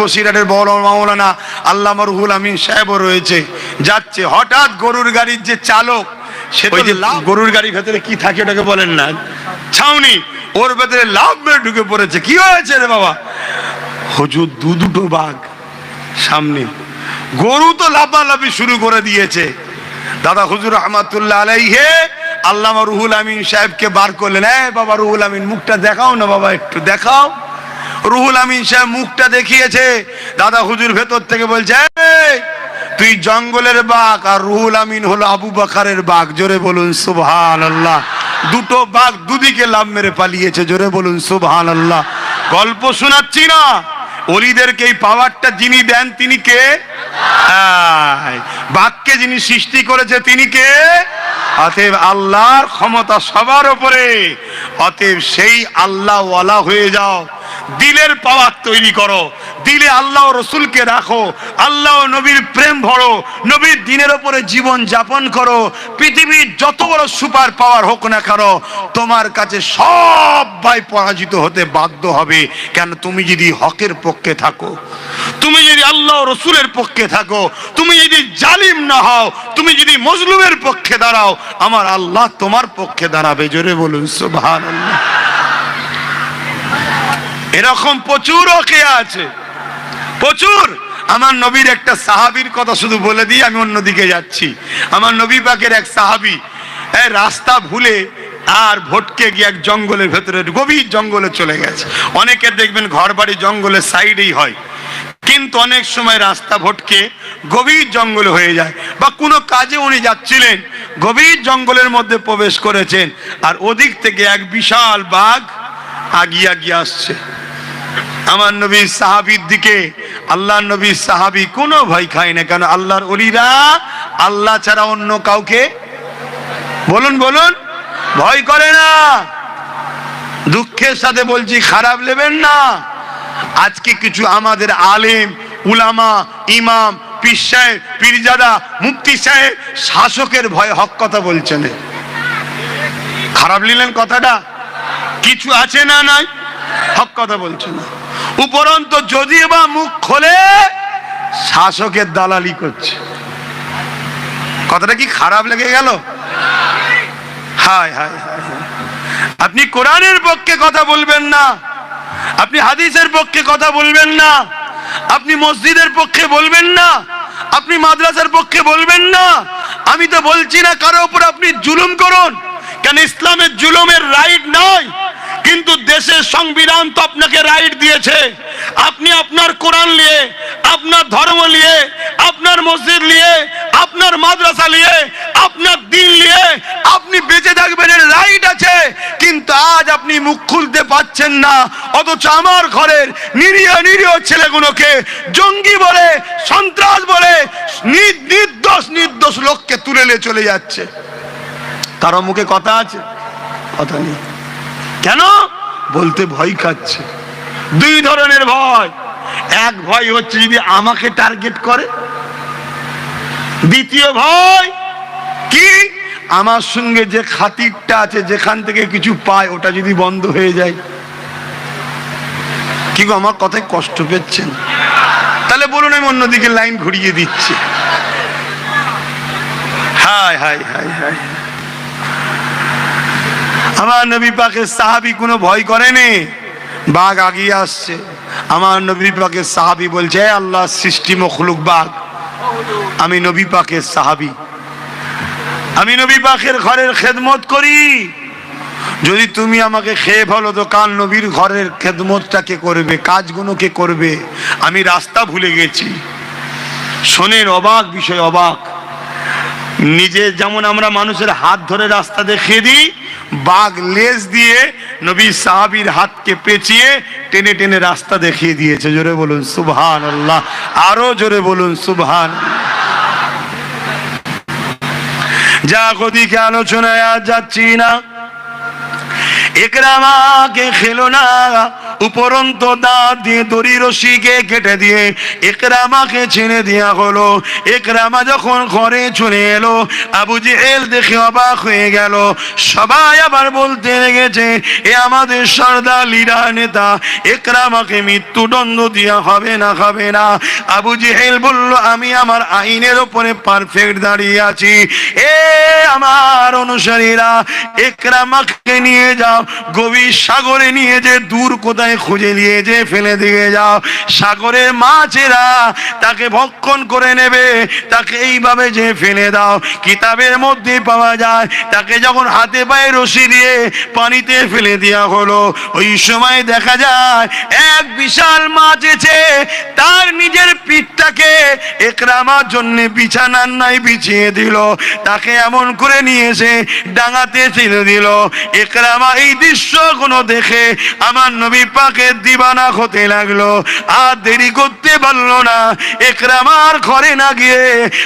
বসিরহাটের বড় মাওলানা আল্লামা রুহুল আমিন সাহেবও রয়েছে। যাচ্ছে হঠাৎ গরুর গাড়ির যে চালক সে ওই যে গরুর গাড়ির ভেতরে কি থাকে ওটাকে বলেন না। ছাউনি ওর ভেতরে লাভ মেরে ঢুকে পড়েছে। কি হয়েছে রে বাবা? হুজুর দু দুটো বাঘ সামনে। গরু তো লাফালাফি শুরু করে দিয়েছে। দাদা হুজুর রহমাতুল্লাহ আলাইহে আল্লামা রুহুল আমিন সাহেবকে বার করলেন। এ বাবা রুহুল আমিন মুখটা দেখাও না বাবা একটু দেখাও। রুহুল আমিন সাহেব মুখটা দেখিয়েছে। দাদা হুজুর ভেতর থেকে বলছে "এই, তুই জঙ্গলের বাঘ আর রুহুল আমিন হলো আবু বাকারের বাঘ। জোরে বলুন সুবহান আল্লাহ দুটো বাঘ দুদিকে লাভ মেরে পালিয়েছে। জোরে বলুন সুবহান আল্লাহ গল্প শোনাচ্ছি না। অলিদেরকে এই পাওয়ারটা যিনি দেন তিনি কে? বাঘকে যিনি সৃষ্টি করেছে তিনি কে? অতএব আল্লাহর ক্ষমতা সবার ওপরে অতএব সেই আল্লাহ ওয়ালা হয়ে যাও। দিলের পাওয়ার তৈরি করো। দিলে আল্লাহ রসুলকে রাখো। আল্লাহ নবীর প্রেম ভরো। নবীর দিনের ওপরে জীবন যাপন করো। পৃথিবীর যত বড় সুপার পাওয়ার হোক না কেন, তোমার কাছে সব ভাই পরাজিত হতে বাধ্য হবে। কেন তুমি যদি হকের পক্ষে থাকো, তুমি যদি আল্লাহ রসুলের পক্ষে থাকো, তুমি যদি জালিম না হও, তুমি যদি মজলুমের পক্ষে দাঁড়াও, আমার আল্লাহ তোমার পক্ষে দাঁড়াবে। জোরে বলুন আল্লাহ এরকম প্রচুর ওকে আছে। প্রচুর। আমার নবীর একটা সাহাবীর কথা শুধু বলে দিই, আমি অন্যদিকে যাচ্ছি। আমার নবী পাকের এক সাহাবী রাস্তা ভুলে আর ভটকে গিয়ে এক জঙ্গলের ভেতরে, গভীর জঙ্গলে চলে গেছে। অনেকে দেখবেন ঘর বাড়ি জঙ্গলের সাইডেই হয়। কিন্তু অনেক সময় রাস্তা ভটকে গভীর জঙ্গলে হয়ে যায়। বা কোনো কাজে উনি যাচ্ছিলেন, গভীর জঙ্গলের মধ্যে প্রবেশ করেছেন, আর ওদিক থেকে এক বিশাল বাঘ আগিয়ে আগিয়ে আসছে। আমার নবীর সাহাবির দিকে আল্লাহ নবীর সাহাবি কোনো ভয় খায় না। কেন? আল্লাহর অলিরা আল্লাহ ছাড়া অন্য কাউকে বলুন বলুন, ভয় করে না। দুঃখের সাথে বলছি, খারাপ নেবেন না। আজকে কিছু আমাদের আলেম, উলামা, ইমাম, পীর সাহেব, পীরজাদা মুক্তি সাহেব, শাসকের ভয়ে হক কথা বলছেন। খারাপ নিলেন কথাটা? কিছু আছে না নাই? হক কথা বলছে না উপরন্ত যদি বা মুখ খোলে, শাসকের দালালি করছে। কথাটা কি খারাপ লেগে গেল? হায় হায়। আপনি কোরআনের পক্ষে কথা বলবেন না, আপনি হাদিসের পক্ষে কথা বলবেন না, আপনি মসজিদের পক্ষে বলবেন না, আপনি মাদ্রাসার পক্ষে বলবেন না। আমি তো বলছি না, কারও উপর আপনি জুলুম করুন। কেন ইসলামের জুলুমের রাইট নয় কিন্তু দেশের সংবিধান তো আপনাকে রাইট দিয়েছে। আপনি আপনার কোরআন নিয়ে, আপনার ধর্ম নিয়ে, আপনার মসজিদ নিয়ে, আপনার মাদ্রাসা নিয়ে, আপনার দিন নিয়ে আপনি বেঁচে থাকবেন এর রাইট আছে। কিন্তু আজ আপনি মুখ খুলতে পাচ্ছেন না। অথচ আমার ঘরের নিরীহ নিরীহ ছেলেগুলোকে জঙ্গি বলে, সন্ত্রাস বলে নির্দোষ নির্দোষ লোককে তুলে নিয়ে চলে যাচ্ছে। কারও মুখে কথা আছে? কথা নেই। কেন? বলতে ভয় খাচ্ছে। দুই ধরনের ভয়। এক ভয় হচ্ছে যদি আমাকে টার্গেট করে। দ্বিতীয় ভয় কি? আমার সঙ্গে যে খাতিরটা আছে, যেখান থেকে কিছু পায়, ওটা যদি বন্ধ হয়ে যায়। কি গো, আমার কথায় কষ্ট পেচ্ছেন? তাহলে বলুন, আমি অন্যদিকে লাইন ঘুরিয়ে দিচ্ছি। হায় হায় হায় হায়। আমার নবী পাকের সাহাবি কোনো ভয় করেনি? বাঘ আগিয়ে আসছে। আমার নবী পাকের সাহাবি বলছে, "এ আল্লাহ, সৃষ্টি, মখলুক, বাঘ। আমি নবী পাকের সাহাবি। আমি নবী পাকের ঘরের খেদমত করি। যদি তুমি আমাকে খেয়ে ফেলো, তো কাল নবীর ঘরের খেদমতটা কে করবে? কাজগুলো কে করবে? আমি রাস্তা ভুলে গেছি। শোনের অবাক বিষয়, অবাক। নিজে যেমন আমরা মানুষের হাত ধরে রাস্তা দেখিয়ে দিই বাঘ লেজ দিয়ে নবী সাহাবির হাতকে পেঁচিয়ে টেনে টেনে রাস্তা দেখিয়ে দিয়েছে। জোরে বলুন সুবহান আল্লাহ আরও জোরে বলুন, সুবহান। যা গদিকে আলোচনায় যাচ্ছি না। একরামাকে খেলো না। উপরন্ত দাঁত দিয়ে দড়ি রশিকে কেটে দিয়ে একরামাকে ছেড়ে দেওয়া হলো একরামা যখন ঘরে চলে এলো, আবু জেহেল দেখে অবাক হয়ে গেল। সবাই আবার বলতে লেগেছে, এ আমাদের সর্দার লিডার নেতা একরামাকে মৃত্যুদণ্ড দেওয়া হবে না হবে না। আবু জেহেল বলল, আমি আমার আইনের ওপরে পারফেক্ট দাঁড়িয়ে আছি। এ আমার অনুসারীরা একরামাকে নিয়ে যাও, গভীর সাগরে নিয়ে যে দূর কোথায় খুঁজে নিয়ে যে ফেলে দিয়ে যাও। সাগরের মাছেরা তাকে ভক্ষণ করে নেবে, তাকে এইভাবে যে ফেলে দাও। কিতাবের মধ্যে পাওয়া যায়, তাকে যখন হাতে পায়ে রশি দিয়ে পানিতে ফেলে দেওয়া হলো, ওই সময় দেখা যায়, এক বিশাল মাছ এসে তার নিজের পিঠটাকে একরামার জন্য বিছানার নাই বিছিয়ে দিল। তাকে এমন করে নিয়ে এসে ডাঙাতে ছেড়ে দিল। একরামা, এই দৃশ্য কোনো দেখে আমার নবী পাকের দিবানা হতে লাগল। আর দেরি করতে পারল না। একরামার ঘরে না গিয়ে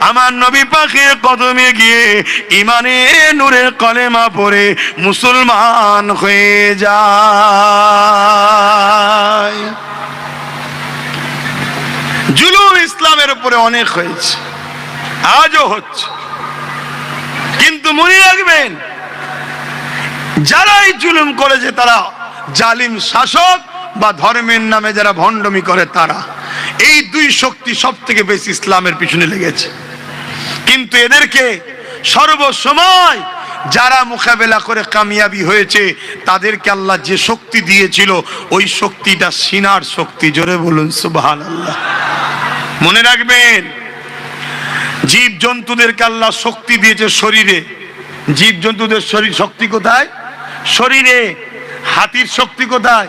আমার নবী পাকের কদমে গিয়ে ইমানে নূরের কলেমা পড়ে মুসলমান হয়ে যায়। জুলুম ইসলামের উপরে অনেক হয়েছে। আজও হচ্ছে। কিন্তু মনে রাখবেন যারা এই জুলুম করেছে তারা জালিম শাসক বা ধর্মের নামে যারা ভণ্ডমি করে তারা। এই দুই শক্তি সব থেকে বেশি ইসলামের পিছনে লেগেছে। কিন্তু এদেরকে সর্বসময় যারা মোকাবেলা করে কামিয়াবি হয়েছে, তাদেরকে আল্লাহ যে শক্তি দিয়েছিল, ওই শক্তিটা সিনার শক্তি। জোরে বলুন সুবহান আল্লাহ মনে রাখবেন জীব জন্তুদেরকে আল্লাহ শক্তি দিয়েছে শরীরে। জীব জন্তুদের শরীর, শক্তি কোথায়? শরীরে। হাতির শক্তি কোথায়?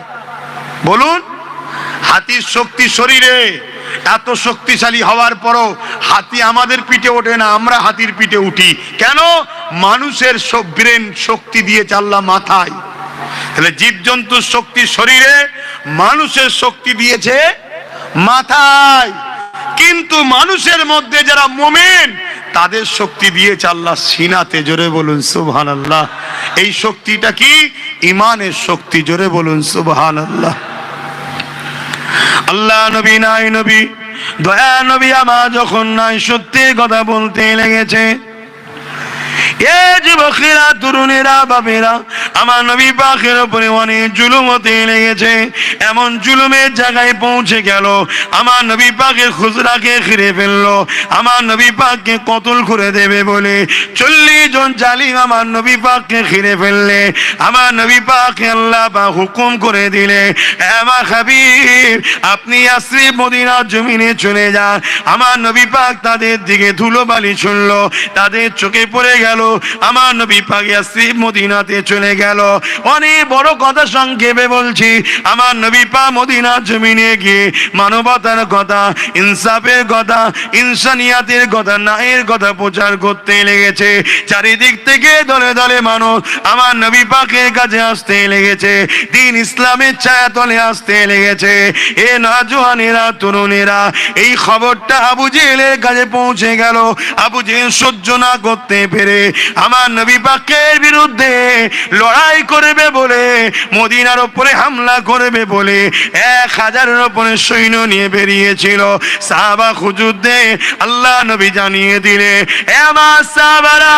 বলুন। হাতির শক্তি শরীরে। এত শক্তিশালী হওয়ার পরও হাতি আমাদের পিঠে ওঠে না, আমরা হাতির পিঠে উঠি। কেন? মানুষের ব্রেন শক্তি দিয়ে চাল্লা মাথায়। তাহলে জীবজন্তুর শক্তি শরীরে, মানুষের শক্তি দিয়েছে মাথায়। কিন্তু মানুষের মধ্যে যারা মোমেন তাদের শক্তি দিয়েছে আল্লাহ সিনাতে, জোরে বলুন সুবহান আল্লাহ এই শক্তিটা কি? ইমানের শক্তি, জোরে বলুন সুবহান আল্লাহ আল্লাহ নবী নাই নবী, দয়া নবী আমার যখন নাই সত্যি কথা বলতে লেগেছে। এ যুবকেরা, তরুণেরা বাবেরা আমার নবী পাখের উপরে অনেক এমন জুলুমের জায়গায় পৌঁছে গেল। আমার খুচরাকে ফেলল। আমার কতল করে দেবে বলে চল্লিশ জন জালিম আমার নবী পাককে ঘিরে ফেললে। আমার নবী আল্লাহ বা হুকুম করে দিলে আমার হাবিব, আপনি আশ্রী মদিনার জমিনে চলে যান। আমার নবী পাক তাদের দিকে ধুলো বালি তাদের চোখে পড়ে গেল। আমার নবী পাক ইয়াসরি মদিনাতে চলে গেল। অনেক বড় কথা সংক্ষেপে বলছি। আমার নবী পা মদিনা জমিনে গিয়ে মানবতার কথা, ইনসাফের কথা, ইনসানিয়াতের কথা নায়ের কথা প্রচার করতে লেগেছে। চারিদিক থেকে দলে দলে মানুষ আমার নবী পাকের কাছে আসতে লেগেছে। দিন ইসলামের ছায়া তলে আসতে লেগেছে। এ নজওয়ানেরা, তরুণেরা, এই খবরটা আবু জেহেলের কাছে পৌঁছে গেল। আবু জেহেল সহ্য না করতে পেরে আমার নবী পাকের বিরুদ্ধে লড়াই করবে বলে, মদিনার ওপরে হামলা করবে বলে এক হাজারের ওপরে সৈন্য নিয়ে বেরিয়েছিল। সাহাবা খুজুদ্দে আল্লাহ নবী জানিয়ে দিলে আমার সাহাবারা,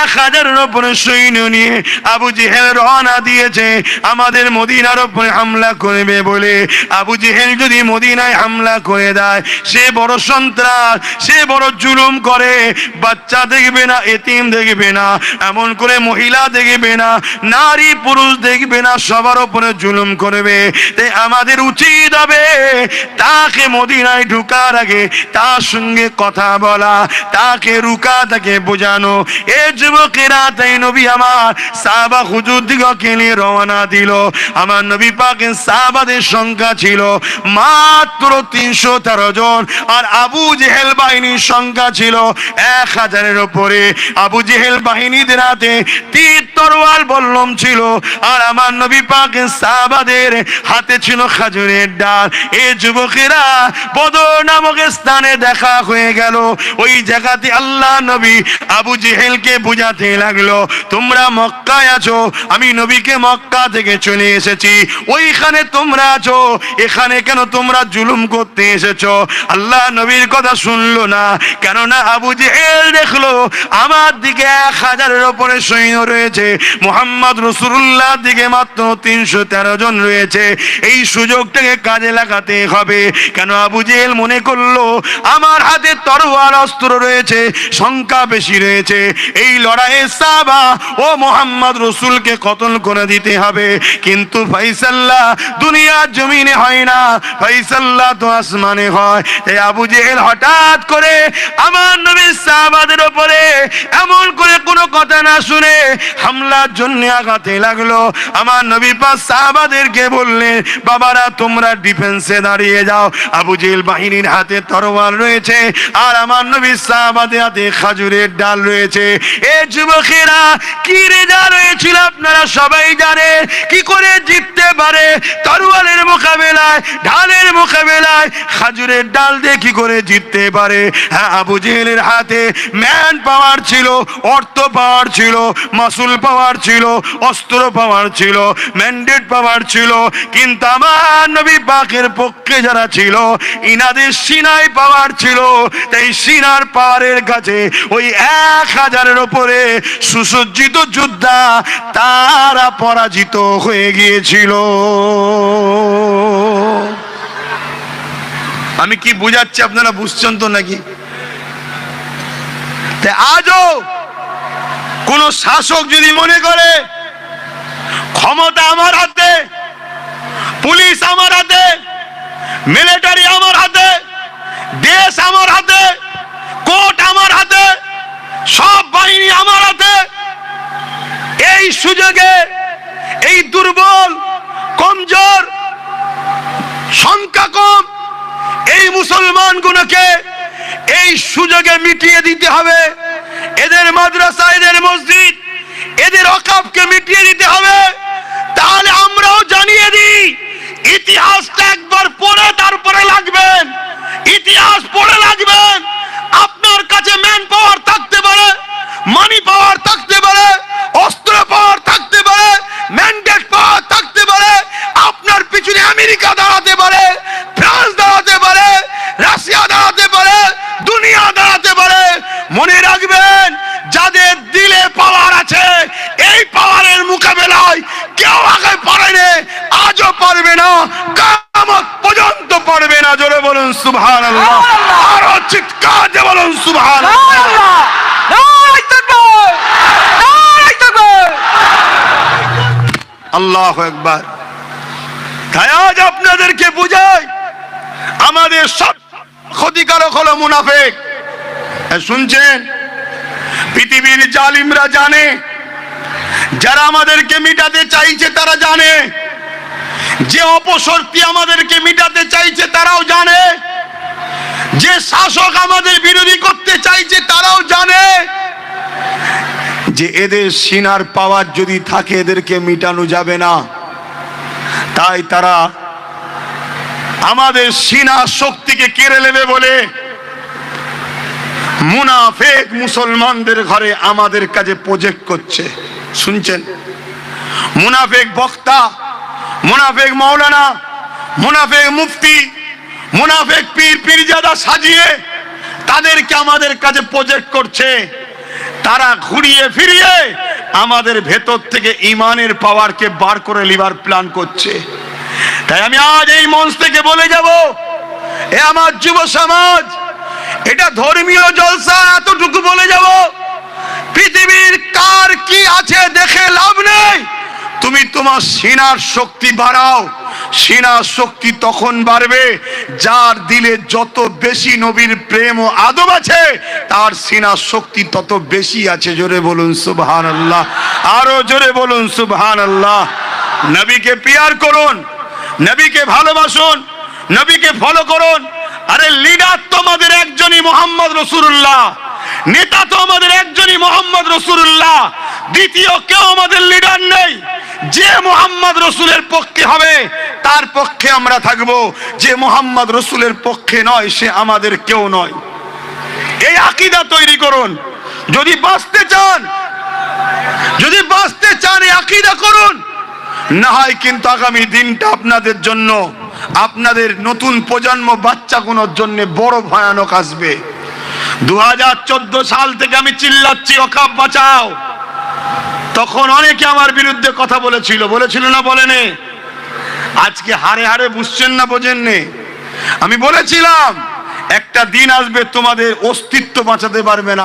এক হাজারের ওপরে সৈন্য নিয়ে আবু জেহেল রওনা দিয়েছে, আমাদের মদিনার ওপরে হামলা করবে বলে। আবু জেহেল যদি মদিনায় হামলা করে দেয়, সে বড় সন্ত্রাস, সে বড় জুলুম করে। বাচ্চা দেখবে না, এতিম দেখবে না, এমন করে মহিলা দেখবে না, নারী পুরুষ দেখবে না, সবার উপরে জুলুম করবে। তাই আমাদের উচিত হবে তাকে মদিনায় ঢুকার আগে তার সঙ্গে কথা বলা, তাকে রুকা, তাকে বোঝানো। এ যুবকেরা, তাই নবী আমার সাবা হুজুর দিগকে নিয়ে রওনা দিল। আমার নবী পাকের সাহাবাদের সংখ্যা ছিল মাত্র তিনশো তেরো জন, আর আবু জেহেল বাহিনীর সংখ্যা ছিল এক হাজারের উপরে। আবু জেহেল জেহেল বাহিনীদের হাতে তীর তরোয়াল বল্লম ছিল, আর আমার নবী পাক সাহাবাদের হাতে ছিল খাজুরের ডাল। এ যুবকেরা বদর নামক স্থানে দেখা হয়ে গেল। ওই জায়গাতে আল্লাহ নবী আবু জেহেলকে বুঝাতে লাগল, তোমরা মক্কায় আছো, আমি নবীকে মক্কা থেকে চলে এসেছি। ওইখানে তোমরা আছো, এখানে কেন তোমরা জুলুম করতে এসেছ? আল্লাহ নবীর কথা শুনলো না, কেননা আবু জেহেল দেখল, আমার দিকে এক হাজারের ওপরে সৈন্য রয়েছে। মোহাম্মদ রসুল্লাহ দিকে মাত্র তিনশো তেরো জন রয়েছে। এই সুযোগটাকে কাজে লাগাতে হবে। কেন আবু জেহেল মনে করল, আমার হাতে তরোয়ার অস্ত্র রয়েছে, সংখ্যা বেশি রয়েছে। এই লড়াইয়ে সাবা ও মোহাম্মদ রসুলকে কতল করে দিতে হবে? কিন্তু ফাইসাল্লাহ দুনিয়ার জমিনে হয় না। ফাইসাল্লাহ তো আসমানে হয়। তাই আবু জেহেল হঠাৎ করে আমার নবীর সাহাবাদের ওপরে এমন করে কোনো কথা না শুনে হামলার জন্য আঘাতে লাগল। আমার নবী পাক সাহাবাদেরকে বললেন, বাবারা, তোমরা ডিফেন্সে দাঁড়িয়ে যাও। আবু জেহেল বাহিনীর হাতে তরোয়াল রয়েছে আর আমার নবী সাহাবাদের হাতে খাজুরের ডাল রয়েছে। এ যুবকেরা, কি রেজা রয়েছিল আপনারা সবাই জানে। কি করে জিততে পারে? তরোয়ালের মোকাবেলায় ঢালের মোকাবেলায় খাজুরের ডাল দিয়ে কি করে জিততে পারে? হ্যাঁ আবু জেহেলের হাতে ম্যান পাওয়ার ছিল। অর্থ পাওয়ার ছিল, মাসুল পাওয়ার ছিল, অস্ত্র পাওয়ার ছিল ম্যান্ডেট পাওয়ার ছিল, কিন্তু আমার নবী পাকের পক্ষে যারা ছিল, ইনাদের সিনাই পাওয়ার ছিল, তাই সিনার পাওয়ারের কাছে ওই এক হাজারের ওপরে সুসজ্জিত যোদ্ধা তারা পরাজিত হয়ে গিয়েছিল। আমি কি বুঝাচ্ছি, আপনারা বুঝছেন তো নাকি? আজও কোন শাসক যদি মনে করে, ক্ষমতা আমার হাতে, পুলিশ আমার হাতে মিলিটারি আমার হাতে, দেশ আমার হাতে, কোর্ট আমার হাতে, সব বাহিনী আমার হাতে, এই সুযোগে, এই দুর্বল, কমজোর সংখ্যা কম এই মুসলমানগুলোকে এই সুযোগে মিটিয়ে দিতে হবে। এদের মাদ্রাসা, এদের মসজিদ, এদের অকাপকে মিটিয়ে দিতে হবে। তাহলে আমরাও জানিয়ে দিই, ইতিহাসটা একবার পড়ে তারপরে লাগবেন। ইতিহাস পড়ে লাগবেন। আপনার কাছে ম্যান পাওয়ার থাকতে পারে, মানি পাওয়ার থাকতে পারে, অস্ত্র পাওয়ার থাকতে পারে, ম্যান্ডেট পাওয়ার থাকতে পারে, আপনার পিছনে আমেরিকা দাঁড়াতে পারে ফ্রান্স দাঁড়াতে পারে রাশিয়া দাঁড়াতে পারে দুনিয়া দাঁড়াতে পারে মনে রাখবেন যাদের দিলে পাওয়ার আছে এই পাওয়ারের মোকাবেলায় কেউ আগে পারেনি আজও পারবে না কামত পর্যন্ত পারবে না জোরে বলুন সুবহান আল্লাহ আরও চিৎকার দিয়ে বলুন সুবহান আল্লাহ একবার তাই আজ আপনাদেরকে বুঝাই, আমাদের সব ক্ষতিকারক হলো মুনাফেক। শুনছেন? পৃথিবীর জালিমরা জানে, যারা আমাদেরকে মিটাতে চাইছে তারা জানে। যে অপশক্তি আমাদেরকে মিটাতে চাইছে তারাও জানে। যে শাসক আমাদের বিরোধী করতে চাইছে তারাও জানে। যে এদের সিনার পাওয়ার যদি থাকে, এদেরকে মিটানো যাবে না। তাই তারা আমাদের সিনা শক্তিকে কেড়ে নেবে বলে মুনাফেক মুসলমানদের ঘরে আমাদের কাছে প্রজেক্ট করছে। শুনছেন? মুনাফেক বক্তা, মুনাফেক মাওলানা, মুনাফেক মুফতি, মুনাফেক পীর, পীরজাদা সাজিয়ে তাদেরকে আমাদের কাছে প্রজেক্ট করছে। তারা ঘুরিয়ে ফিরিয়ে আমাদের ভেতর থেকে ইমানের পাওয়ারকে বার করে লিবার প্ল্যান করছে। তাই আমি আজ এই মঞ্চ থেকে বলে যাব, এ আমার যুব সমাজ, এটা ধর্মীয় জলসা এতটুকু বলে যাব, পৃথিবীর কার কি আছে দেখে লাভ নেই। তুমি তোমার সিনার শক্তি বাড়াও। সিনার শক্তি তখন বাড়বে। যার দিলে যত বেশি নবীর প্রেম ও আদব আছে, তার সিনার শক্তি তত বেশি আছে। জোরে বলুন সুবহান আল্লাহ আরও জোরে বলুন সুবহান আল্লাহ নবীকে পিয়ার করুন, নবীকে ভালোবাসুন, নবীকে ফলো করুন। আরে লিডার তো আমাদের একজনই মোহাম্মদ রসুল্লাহ নেতা তো আমাদের একজনই মোহাম্মদ রসুল্লাহ দ্বিতীয় কেউ আমাদের লিডার নেই। যে মোহাম্মদ রসুলের পক্ষে হবে, তার পক্ষে আমরা থাকব। যে মোহাম্মদ রসুলের পক্ষে নয়, সে আমাদের কেউ নয়। এই আকিদা তৈরি করুন। যদি বাঁচতে চান, যদি বাঁচতে চান, এই আকিদা করুন। না হয় কিন্তু আগামী দিনটা আপনাদের জন্য, আপনাদের নতুন প্রজন্ম বাচ্চা বাচ্চাগুলোর জন্য বড় ভয়ানক আসবে। দু হাজার চোদ্দ সাল থেকে আমি চিল্লাচ্ছি, অকাপ বাঁচাও। তখন অনেকে আমার বিরুদ্ধে কথা বলেছিল। বলেছিল না বলেনে আজকে হারে হারে বুঝছেন না বোঝেননি আমি বলেছিলাম, একটা দিন আসবে তোমাদের অস্তিত্ব বাঁচাতে পারবে না।